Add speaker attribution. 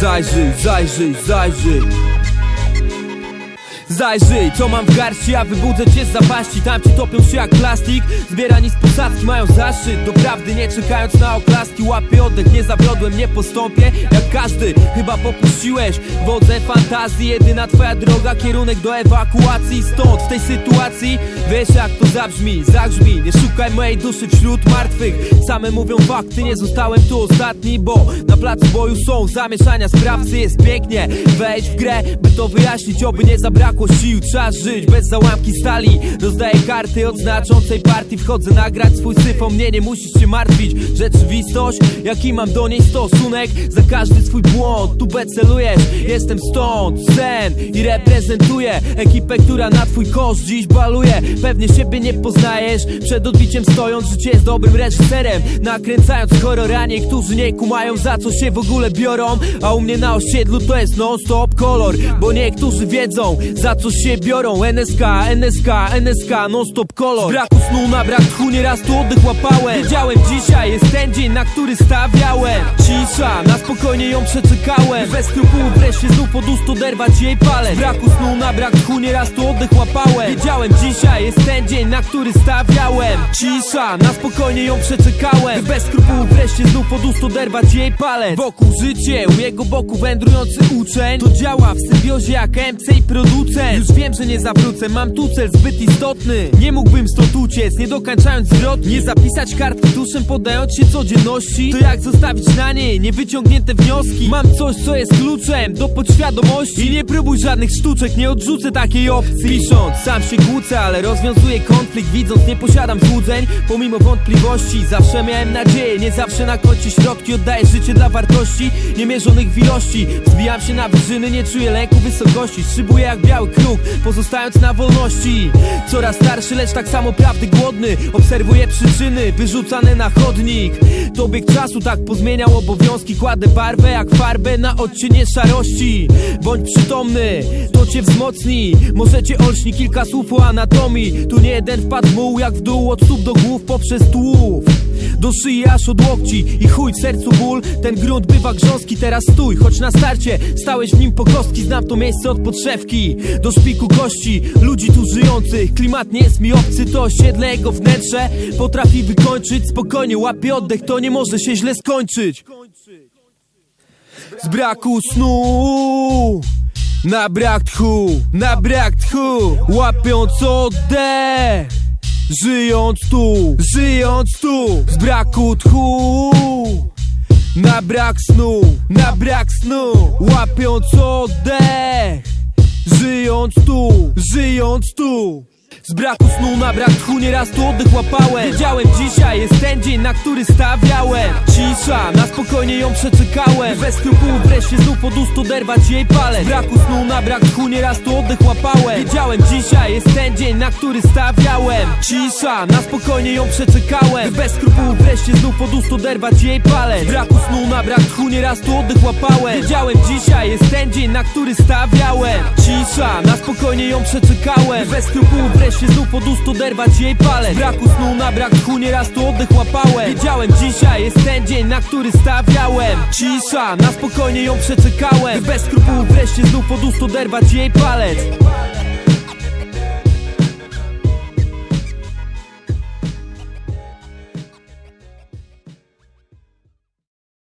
Speaker 1: Zajrzyj, zajrzyj, zajrzyj Zajrzyj, co mam w garści, a wybudzę cię z zapaści. Tamci topią się jak plastik, zbierani z posadzki mają zaszczyt. Doprawdy nie czekając na oklaski, łapię oddech Nie zawiodłem, nie postąpię jak każdy. Chyba popuściłeś wodze fantazji. Jedyna twoja droga, kierunek do ewakuacji. Stąd, w tej sytuacji, wiesz jak to zabrzmi. Zagrzmi, nie szukaj mojej duszy wśród martwych. Same mówią fakty, nie zostałem tu ostatni Bo na placu boju są zamieszania. Sprawcy Jest pięknie, wejdź w grę, by to wyjaśnić. Oby nie zabrakło sił, trzeba żyć bez załamki stali. Rozdaję karty od znaczącej partii. Wchodzę nagrać swój syf, o mnie nie musisz się martwić. Rzeczywistość, jaki mam do niej stosunek? Za każdy swój błąd, tu B celujesz Jestem stąd, sen i reprezentuję Ekipę, która na twój koszt dziś baluje. Pewnie siebie nie poznajesz Przed odbiciem stojąc, życie jest dobrym reżyserem Nakręcając horroranie, którzy nie kumają za co się w ogóle biorą. A u mnie na osiedlu to jest non-stop kolor Bo niektórzy wiedzą za co się biorą? NSK, NSK, NSK, non-stop kolor. Braku snu na brak tchu nieraz tu oddech łapałem. Wiedziałem dzisiaj jest ten dzień, na który stawiałem. Cisza, na spokojnie ją przeczekałem. Bez skrupułów wreszcie znów od ust oderwać jej palec. Braku snu na brak tchu nieraz tu oddech łapałem. Wiedziałem dzisiaj jest ten dzień, na który stawiałem. Cisza, na spokojnie ją przeczekałem. Bez skrupułów wreszcie znów od ust oderwać jej palec. Wokół życie, u jego boku wędrujący uczeń. To działa w symbiozie jak MC i producent Już wiem, że nie zawrócę, mam tu cel zbyt istotny. Nie mógłbym stąd uciec, nie dokończając zwrotu Nie zapisać kartki tuszem, podając się codzienności. To jak zostawić na niej niewyciągnięte wnioski? Mam coś, co jest kluczem do podświadomości. I nie próbuj żadnych sztuczek, nie odrzucę takiej opcji. Pisząc, sam się kłócę, ale rozwiązuję konflikt. Widząc, nie posiadam złudzeń, pomimo wątpliwości Zawsze miałem nadzieję, nie zawsze na koncie środki Oddaję życie dla wartości, niemierzonych w ilości. Zbijam się na wyżyny, nie czuję lęku wysokości. Szybuję jak biały kruk, pozostając na wolności. Coraz starszy, lecz tak samo prawdy głodny. Obserwuję przyczyny, wyrzucane na chodnik. To bieg czasu tak pozmieniał obowiązki. Kładę barwę jak farbę na odcienie szarości. Bądź przytomny, to cię wzmocni. Może cię olśni kilka słów o anatomii. Tu nie jeden wpadł muł jak w dół Od stóp do głów poprzez tułów do szyi aż od łokci i chuj sercu ból. Ten grunt bywa grząski, teraz stój Choć na starcie. Stałeś w nim po kostki Znam to miejsce od podszewki. Do szpiku kości Ludzi tu żyjących, klimat nie jest mi obcy To osiedle jego wnętrze. Potrafi wykończyć Spokojnie łapie oddech, to nie może się źle skończyć. Z braku snu na brak tchu, na brak tchu Łapiąc oddech Żyjąc tu, żyjąc tu Z braku tchu Na brak snu, na brak snu Łapiąc oddech. Żyjąc tu, żyjąc tu z braku snu na brak tchu nieraz tu oddech łapałem. Wiedziałem dzisiaj jest ten dzień, na który stawiałem. Cisza, na spokojnie ją przeczekałem. Bez skrupułów wreszcie znów od ust oderwać jej palec. Z braku snu na brak tchu nieraz tu oddech łapałem. Wiedziałem dzisiaj jest ten dzień, na który stawiałem. Cisza, na spokojnie ją przeczekałem. Bez skrupułów wreszcie znów od ust oderwać jej palec. Z braku snu na brak tchu nieraz tu oddech łapałem. Wiedziałem dzisiaj jest ten dzień, na który stawiałem. Cisza, na spokojnie ją przeczekałem. Bez skrupułów wreszcie znów od ust oderwać jej palec. Braku snu na brak tchu nieraz tu oddech łapałem. Wiedziałem dzisiaj jest ten dzień, na który stawiałem. Cisza, na spokojnie ją przeczekałem. Bez skrupułów wreszcie znów od ust oderwać jej palec